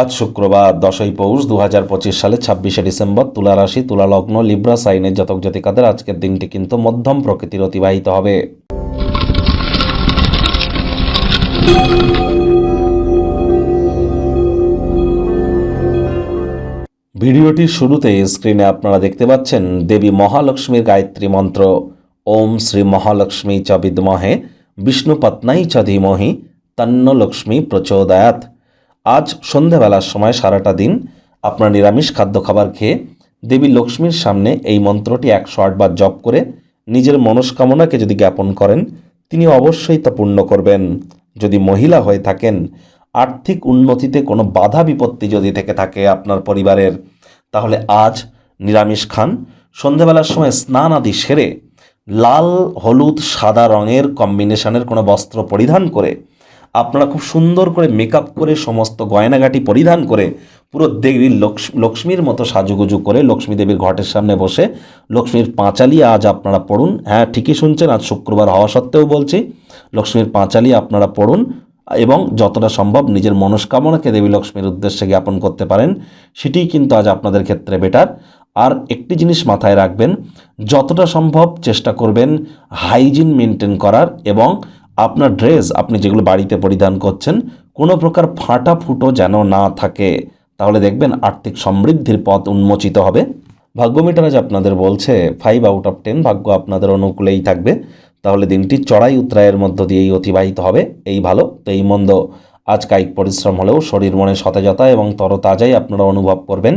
আজ শুক্রবার, দশই পৌষ দু হাজার পঁচিশ সালে ছাব্বিশে ডিসেম্বর, তুলা রাশি, তুলা লগ্ন, লিব্রা, সাইনের জাতক জাতিকাদের আজকের দিনটি কিন্তু মধ্যম প্রকৃতির অতিবাহিত হবে। ভিডিওটির শুরুতেই স্ক্রিনে আপনারা দেখতে পাচ্ছেন দেবী মহালক্ষ্মীর গায়ত্রী মন্ত্র। ওম শ্রী মহালক্ষ্মী চ বিদ্মহে বিষ্ণুপত্নাই চ ধীমহি, তন্ন লক্ষ্মী প্রচোদয়াত। আজ সন্ধেবেলার সময় সারাটা দিন আপনার নিরামিষ খাদ্য খাবার খেয়ে দেবী লক্ষ্মীর সামনে এই মন্ত্রটি একশো আটবার জপ করে নিজের মনস্কামনাকে যদি জ্ঞাপন করেন, তিনি অবশ্যই তা পূর্ণ করবেন। যদি মহিলা হয়ে থাকেন, আর্থিক উন্নতিতে কোনো বাধা বিপত্তি যদি থেকে থাকে আপনার পরিবারের, তাহলে আজ নিরামিষ খান। সন্ধেবেলার সময় স্নান আদি সেরে লাল, হলুদ, সাদা রঙের কম্বিনেশনের কোনো বস্ত্র পরিধান করে আপনারা খুব সুন্দর করে মেকআপ করে সমস্ত গয়নাগাটি পরিধান করে পুরো দেবীর লক্ষ- লক্ষ্মীর মতো সাজুগুজু করে লক্ষ্মী দেবীর ঘটের সামনে বসে লক্ষ্মীর পাঁচালি আজ আপনারা পড়ুন। হ্যাঁ ঠিকই শুনছেন, আজ শুক্রবার হওয়া সত্ত্বেও বলছি, লক্ষ্মীর পাঁচালি আপনারা পড়ুন এবং যতটা সম্ভব নিজের মনস্কামনাকে দেবী লক্ষ্মীর উদ্দেশ্যে জ্ঞাপন করতে পারেন সেটিই কিন্তু আজ আপনাদের ক্ষেত্রে বেটার আর একটি জিনিস মাথায় রাখবেন, যতটা সম্ভব চেষ্টা করবেন হাইজিন মেনটেন করার এবং আপনার ড্রেস আপনি যেগুলো বাড়িতে পরিধান করছেন, কোনো প্রকার ফাটা ফুটো যেন না থাকে। তাহলে দেখবেন আর্থিক সমৃদ্ধির পথ উন্মোচিত হবে। ভাগ্যমিটার আজ আপনাদের বলছে ফাইভ আউট অফ টেন ভাগ্য আপনাদের অনুকূলেই থাকবে। তাহলে দিনটি চড়াই উত্তরায়ের মধ্য দিয়েই অতিবাহিত হবে। এই ভালো তো এই মন্দ। আজ কায়িক পরিশ্রম হলেও শরীর মনে সতেজতা এবং তরতাজাই আপনারা অনুভব করবেন।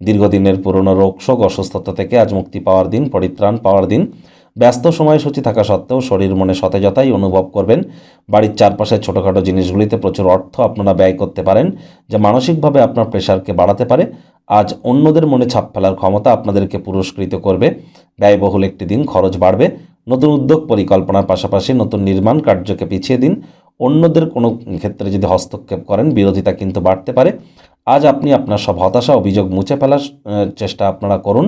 দীর্ঘদিনের পুরনো রোগ, শোক, অসুস্থতা থেকে আজ মুক্তি পাওয়ার দিন, পরিত্রাণ পাওয়ার দিন। ব্যস্ত সময়সূচি থাকা সত্ত্বেও শরীর মনে সতেজতাই অনুভব করবেন। বাড়ির চারপাশের ছোটোখাটো জিনিসগুলিতে প্রচুর অর্থ আপনারা ব্যয় করতে পারেন, যা মানসিকভাবে আপনার প্রেশারকে বাড়াতে পারে। আজ অন্যদের মনে ছাপ ফেলার ক্ষমতা আপনাদেরকে পুরস্কৃত করবে। ব্যয়বহুল একটি দিন খরচ বাড়বে। নতুন উদ্যোগ পরিকল্পনার পাশাপাশি নতুন নির্মাণ কার্যকে পিছিয়ে দিন। অন্যদের কোনো ক্ষেত্রে যদি হস্তক্ষেপ করেন, বিরোধিতা কিন্তু বাড়তে পারে। আজ আপনি আপনার সব হতাশা, অভিযোগ মুছে ফেলার চেষ্টা আপনারা করুন।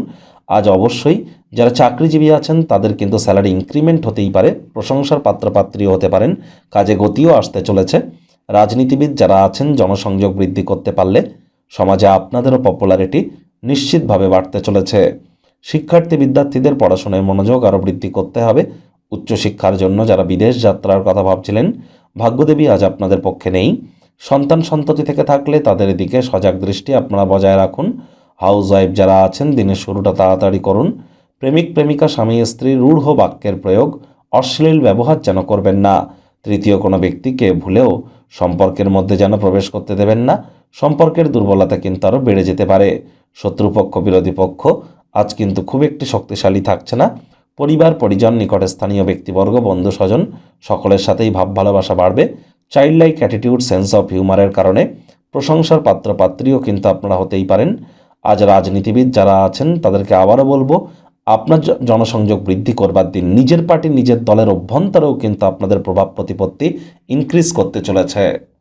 আজ অবশ্যই যারা চাকরিজীবী আছেন, তাদের কিন্তু স্যালারি ইনক্রিমেন্ট হতেই পারে, প্রশংসার পাত্রপাত্রীও হতে পারেন, কাজে গতিও আসতে চলেছে। রাজনীতিবিদ যারা আছেন, জনসংযোগ বৃদ্ধি করতে পারলে সমাজে আপনাদেরও পপুলারিটি নিশ্চিতভাবে বাড়তে চলেছে। শিক্ষার্থী বিদ্যার্থীদের পড়াশোনায় মনোযোগ আরও বৃদ্ধি করতে হবে। উচ্চশিক্ষার জন্য যারা বিদেশ যাত্রার কথা ভাবছিলেন, ভাগ্যদেবী আজ আপনাদের পক্ষে নেই। সন্তান সন্ততি থেকে থাকলে তাদের দিকে সজাগ দৃষ্টি আপনারা বজায় রাখুন। হাউস ওয়াইফ যারা আছেন, দিনের শুরুটা তাড়াতাড়ি করুন। প্রেমিক, প্রেমিকা, স্বামী, স্ত্রী, রূঢ় বাক্যের প্রয়োগ, অশ্লীল ব্যবহার যেন করবেন না। তৃতীয় কোনো ব্যক্তিকে ভুলেও সম্পর্কের মধ্যে যেন প্রবেশ করতে দেবেন না। সম্পর্কের দুর্বলতা কিন্তু আরও বেড়ে যেতে পারে। শত্রুপক্ষ, বিরোধী পক্ষ, আজ কিন্তু খুব একটি শক্তিশালী থাকছে না। পরিবার, পরিজন, নিকটে স্থানীয় ব্যক্তিবর্গ, বন্ধু, স্বজন, সকলের সাথেই ভাব ভালোবাসা বাড়বে। Child like attitude sense of হিউমারের কারণে প্রশংসার পাত্রপাত্রীও কিন্তু আপনারা হতেই পারেন। আজ রাজনীতিবিদ যারা আছেন, তাদেরকে আবারও বলব, আপনার জনসংযোগ বৃদ্ধি করবার দিন নিজের পার্টি, নিজের দলের অভ্যন্তরেও কিন্তু আপনাদের প্রভাব প্রতিপত্তি ইনক্রিজ করতে চলেছে।